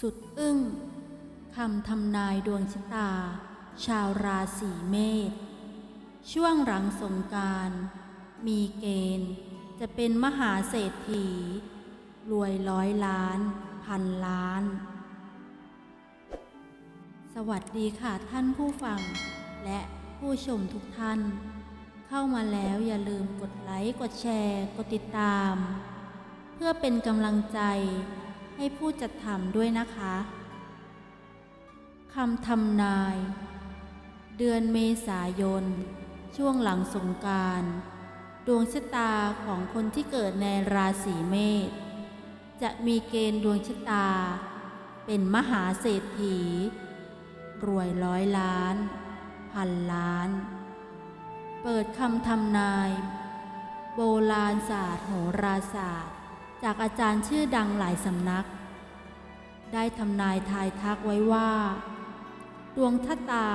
สุดอึ้งคำทำนายดวงชะตา ชาวราศีเมษช่วงหลังสงการ มีเกณฑ์จะเป็นมหาเศรษฐี รวยร้อยล้าน พันล้าน สวัสดีค่ะท่านผู้ฟัง และผู้ชมทุกท่าน เข้ามาแล้วอย่าลืมกดไลค์ กดแชร์ กดติดตาม เพื่อเป็นกำลังใจ ให้ผู้จัดทำด้วยนะคะคำทำนาย เดือนเมษายน ช่วงหลังสงการดวงชะตาของคนที่เกิดในราศีเมษจะมีเกณฑ์ดวงชะตา เป็นมหาเศรษฐี รวยร้อยล้าน พันล้าน เปิดคำทำนาย โบราณศาสตร์โหราศาสตร์ จากอาจารย์ชื่อดังหลายสำนัก ได้ทำนายทายทักไว้ว่า ดวงชะตา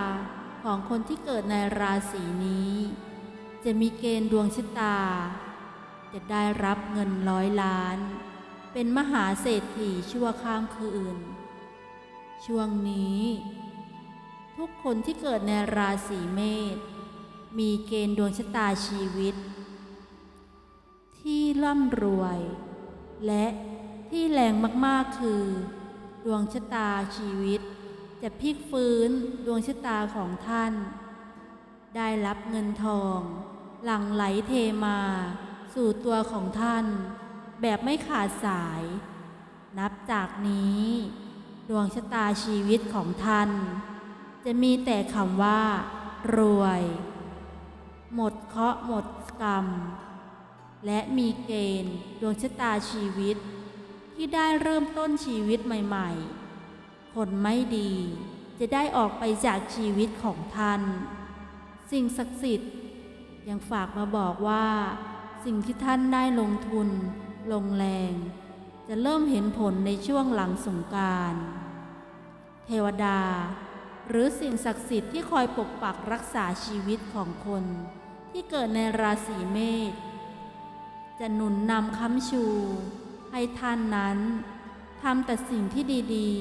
ของคนที่เกิดในราศีนี้ จะมีเกณฑ์ดวงชะตา จะได้รับเงินร้อยล้าน เป็นมหาเศรษฐีชั่วข้ามคืน ช่วงนี้ ทุกคนที่เกิดในราศีเมษมีเกณฑ์ดวงชะตาชีวิต ที่ร่ำรวย และที่แรงมากๆคือ ดวงชะตาชีวิต จะพลิกฟื้นดวงชะตาของท่าน ได้รับเงินทอง หลั่งไหลเทมา สู่ตัวของท่าน แบบไม่ขาดสาย นับจากนี้ ดวงชะตาชีวิตของท่าน จะมีแต่คำว่า รวย หมดเคราะห์หมดกรรม และมีเกณฑ์ดวงชะตาชีวิต ที่ได้เริ่มต้นชีวิตใหม่ๆ คนไม่ดีจะได้ออกไปจากชีวิตของท่าน สิ่งศักดิ์สิทธิ์ยังฝากมาบอกว่า สิ่งที่ท่านได้ลงทุน ลงแรง จะเริ่มเห็นผลในช่วงหลังสงการ เทวดา หรือสิ่งศักดิ์สิทธิ์ที่คอยปกปักรักษาชีวิตของคน ที่เกิดในราศีเมษ จะหนุนนำค้ำชู ให้ท่านนั้นทำแต่สิ่งที่ดี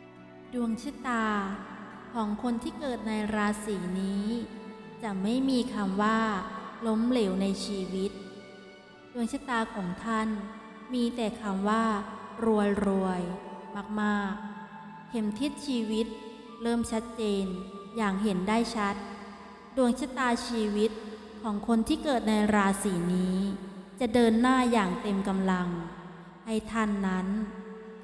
ๆ ดวงชะตาของคนที่เกิดในราศีนี้ จะไม่มีคำว่า ล้มเหลวในชีวิต ดวงชะตาของท่าน มีแต่คำว่า รวยรวยมากๆ เข็มทิศชีวิต เริ่มชัดเจนอย่างเห็นได้ชัด ดวงชะตาชีวิต ของคนที่เกิดในราศีนี้ จะเดินหน้าอย่างเต็มกำลัง ให้ท่านนั้น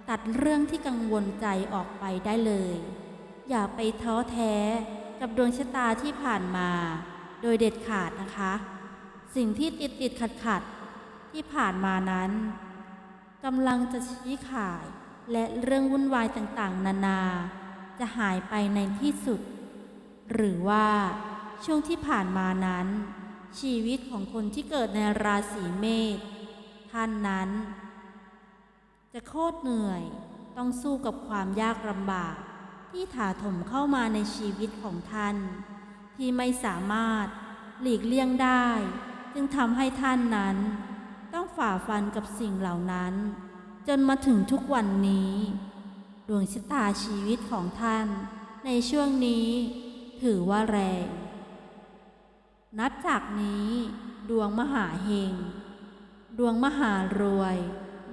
ตัดเรื่องที่กังวลใจออกไปได้เลย อย่าไปท้อแท้กับดวงชะตาที่ผ่านมา โดยเด็ดขาดนะคะ สิ่งที่ติดติดขัดขัดที่ผ่านมานั้นกำลังจะชี้ขายและเรื่องวุ่นวายต่างๆ นานา จะหายไปในที่สุด หรือว่าช่วงที่ผ่านมานั้น ชีวิตของคนที่เกิดในราศีเมษท่านนั้น จะโคตรเหนื่อยต้องสู้กับความยากลำบาก ที่ถาถมเข้ามาในชีวิตของท่าน ที่ไม่สามารถหลีกเลี่ยงได้ จึงทำให้ท่านนั้น ต้องฝ่าฟันกับสิ่งเหล่านั้น จนมาถึงทุกวันนี้ ดวงชะตาชีวิตของท่าน ในช่วงนี้ ถือว่าแรง นับจากนี้ ดวงมหาเฮง ดวงมหารวย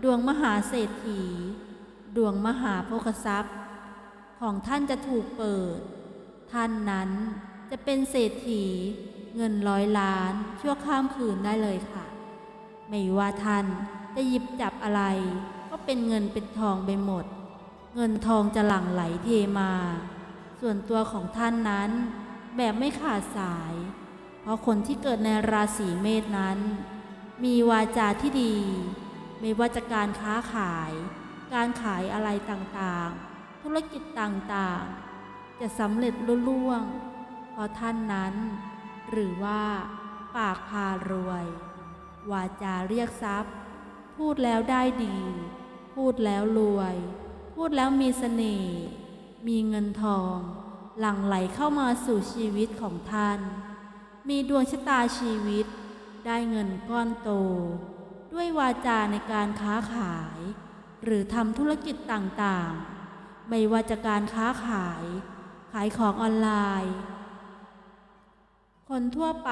ดวงมหาเศรษฐี ดวงมหาโภคทรัพย์ ของท่านจะถูกเปิด ท่านนั้นจะเป็นเศรษฐี เงินร้อยล้านชั่วข้ามคืนได้เลยค่ะ ไม่ว่าท่านจะหยิบจับอะไร ก็เป็นเงินเป็นทองไปหมด เงินทองจะหลั่งไหลเทมา ส่วนตัวของท่านนั้นแบบไม่ขาดสาย เพราะคนที่เกิดในราศีเมษนั้น มีวาจาที่ดี ไม่ว่าจะการค้าขาย การขายอะไรต่างๆ ธุรกิจต่างๆ จะสำเร็จลุล่วง เพราะท่านนั้น หรือว่า ปากพารวย วาจาเรียกทรัพย์ พูดแล้วได้ดี พูดแล้วรวย พูดแล้วมีเสน่ห์มีเงินทอง หลั่งไหลเข้ามาสู่ชีวิตของท่าน มีดวงชะตาชีวิต ได้เงินก้อนโต ด้วยวาจาในการค้าขาย หรือทำธุรกิจต่างๆ ไม่ว่าจะการค้าขาย ขายของออนไลน์ คนทั่วไป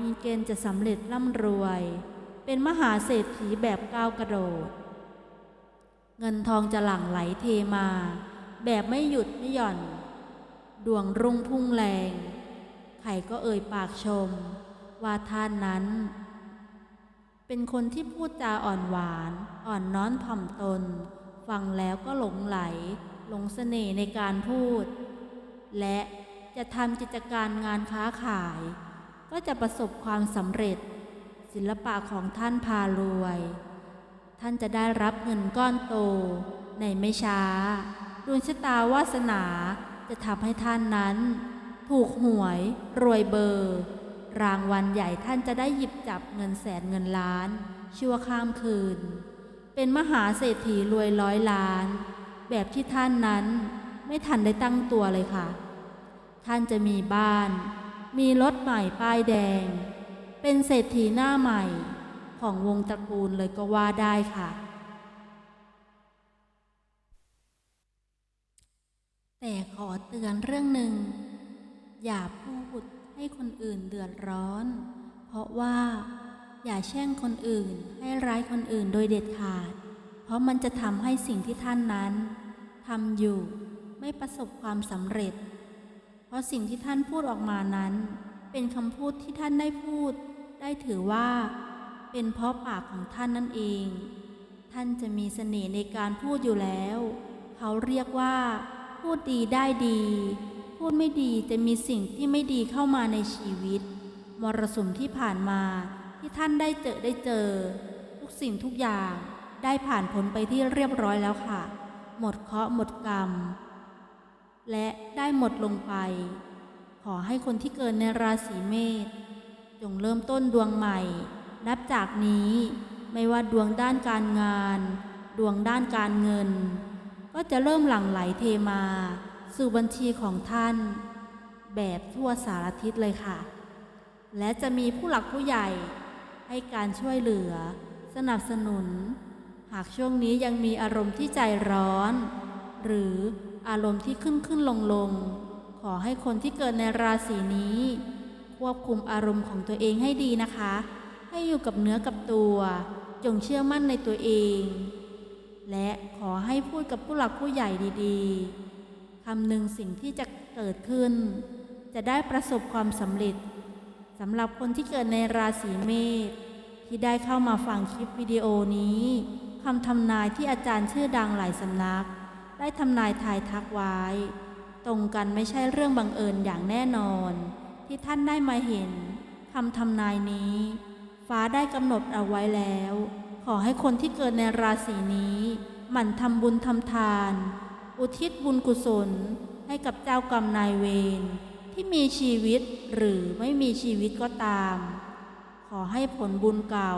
มีเกณฑ์จะสำเร็จร่ำรวย เป็นมหาเศรษฐีแบบก้าวกระโดด เงินทองจะหลั่งไหลเทมา แบบไม่หยุดไม่หย่อน ดวงรุ่งพุ่งแรง ใครก็เอ่ยปากชม ว่าท่านนั้น เป็นคนที่พูดจาอ่อนหวาน อ่อนน้อมถ่อมตน ฟังแล้วก็หลงไหล หลงเสน่ห์ในการพูด และจะทำกิจการงานค้าขาย ก็จะประสบความสำเร็จ ศิลปะของท่านพารวย ท่านจะได้รับเงินก้อนโต ในไม่ช้าดวงชะตาวาสนาจะทำให้ท่านนั้น ถูกหวยรวยเบอร์ รางวัลใหญ่ท่านจะได้หยิบจับเงินแสนเงินล้าน ชั่วข้ามคืน เป็นมหาเศรษฐีรวยร้อยล้าน แบบที่ท่านนั้นไม่ทันได้ตั้งตัวเลยค่ะ ท่านจะมีบ้าน มีรถใหม่ป้ายแดง เป็นเศรษฐีหน้าใหม่ของวงตระกูลเลยก็ว่าได้ค่ะ แต่ขอเตือนเรื่องหนึ่ง อย่าพูดให้คนอื่นเดือดร้อน เพราะว่า อย่าแช่งคนอื่นให้ร้ายคนอื่นโดยเด็ดขาด เพราะมันจะทำให้สิ่งที่ท่านนั้นทำอยู่ไม่ประสบความสำเร็จ เพราะสิ่งที่ท่านพูดออกมานั้น เป็นคำพูดที่ท่านได้พูด ได้ถือว่า เป็นเพราะปากของท่านนั่นเอง ท่านจะมีเสน่ห์ในการพูดอยู่แล้ว เขาเรียกว่า พูดดีได้ดี พูดไม่ดีจะมีสิ่งที่ไม่ดีเข้ามาในชีวิต มรสุมที่ผ่านมาที่ท่านได้เจอได้เจอ ทุกสิ่งทุกอย่างได้ผ่านพ้นไปที่เรียบร้อยแล้วค่ะ หมดเคราะห์หมดกรรม และได้หมดลงไป ขอให้คนที่เกิดในราศีเมษจงเริ่มต้นดวงใหม่ นับจากนี้ไม่ว่าดวงด้านการงาน ดวงด้านการเงิน ก็จะเริ่มหลั่งไหลเทมา สู่บัญชีของท่าน แบบทั่วสารทิศเลยค่ะ และจะมีผู้หลักผู้ใหญ่ให้การช่วยเหลือ สนับสนุน หากช่วงนี้ยังมีอารมณ์ที่ใจร้อน หรืออารมณ์ที่ขึ้นขึ้นลงลงขอให้คนที่เกิดในราศีนี้ ควบคุมอารมณ์ของตัวเองให้ดีนะคะ ให้อยู่กับเนื้อกับตัว จงเชื่อมั่นในตัวเอง และขอให้พูดกับผู้หลักผู้ใหญ่ดีๆ คำหนึ่งสิ่งที่จะเกิดขึ้น จะได้ประสบความสำเร็จสำหรับคนที่เกิดในราศีเมษที่ได้เข้ามาฟังคลิปวิดีโอนี้คำทำนายที่อาจารย์ชื่อดังหลายสำนัก ได้ทำนายทายทักไว้ ตรงกันไม่ใช่เรื่องบังเอิญอย่างแน่นอน ที่ท่านได้มาเห็นคำทำนายนี้ ฟ้าได้กำหนดเอาไว้แล้ว ขอให้คนที่เกิดในราศีนี้ หมั่นทำบุญทำทาน อุทิศบุญกุศลให้กับเจ้ากรรมนายเวรที่มีชีวิตหรือไม่มีชีวิตก็ตาม ขอให้ผลบุญเก่า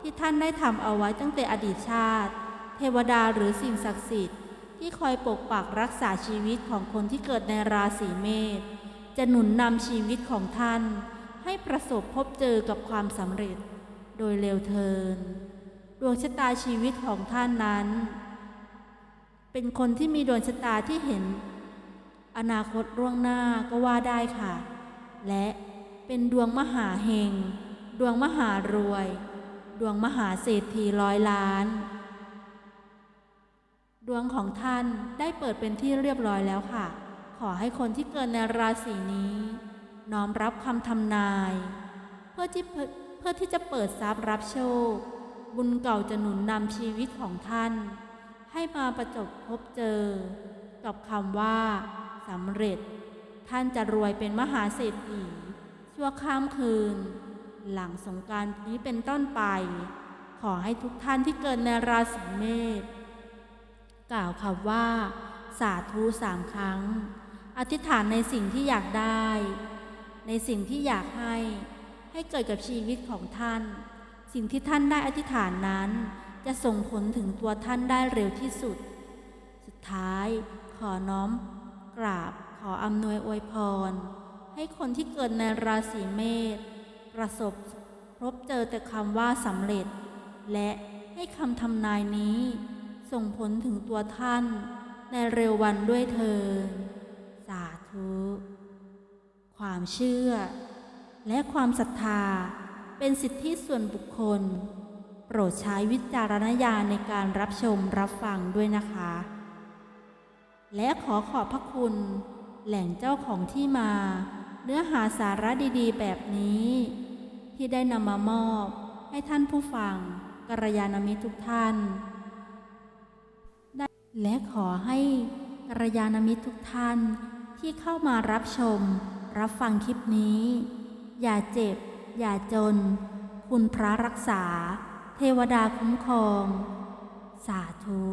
ที่ท่านได้ทำเอาไว้ตั้งแต่อดีตชาติ เทวดาหรือสิ่งศักดิ์สิทธิ์ ที่คอยปกปักรักษาชีวิตของคนที่เกิดในราศีเมษจะหนุนนำชีวิตของท่าน ให้ประสบพบเจอกับความสำเร็จ โดยเร็วเทินดวงชะตาชีวิตของท่านนั้น เป็นคนที่มีดวงชะตาที่เห็น อนาคตล่วงหน้าก็ว่าได้ค่ะ และเป็นดวงมหาเฮง ดวงมหารวย ดวงมหาเศรษฐีร้อยล้าน ดวงของท่านได้เปิดเป็นที่เรียบร้อยแล้วค่ะ ขอให้คนที่เกิดในราศีนี้ น้อมรับคำทำนาย เพื่อที่เพื่อที่จะเปิดทรัพย์รับโชค บุญเก่าจะหนุนนำชีวิตของท่าน ให้มาประจบพบเจอ กับคำว่าสำเร็จ ท่านจะรวยเป็นมหาเศรษฐีชั่วข้ามคืน หลังสงกรารนี้เป็นต้นไป ขอให้ทุกท่านที่เกิดในราศีเมษกล่าวคำว่า สาธุสามครั้ง อธิษฐานในสิ่งที่อยากได้ ในสิ่งที่อยากให้ ให้เกิดกับชีวิตของท่าน สิ่งที่ท่านได้อธิษฐานนั้น จะส่งผลถึงตัวท่านได้เร็วที่สุด สุดท้ายขอน้อม กราบขออำนวยอวยพร ให้คนที่เกิดในราศีเมษประสบพบเจอแต่คำว่าสำเร็จ และให้คำทำนายนี้ ส่งผลถึงตัวท่าน ในเร็ววันด้วยเถิดสาธุ ความเชื่อ และความศรัทธาเป็นสิทธิส่วนบุคคล โปรดใช้วิจารณญาณในการรับชมรับฟังด้วยนะคะ และขอขอบพระคุณ แหล่งเจ้าของที่มา เนื้อหาสาระดีๆ แบบนี้ ที่ได้นำมามอบ ให้ท่านผู้ฟังกัลยาณมิตรทุกท่านและขอให้กัลยาณมิตรทุกท่านที่เข้ามารับชม รับฟังคลิปนี้ อย่าเจ็บ อย่าจน คุณพระรักษา เทวดาคุ้มครอง สาธุ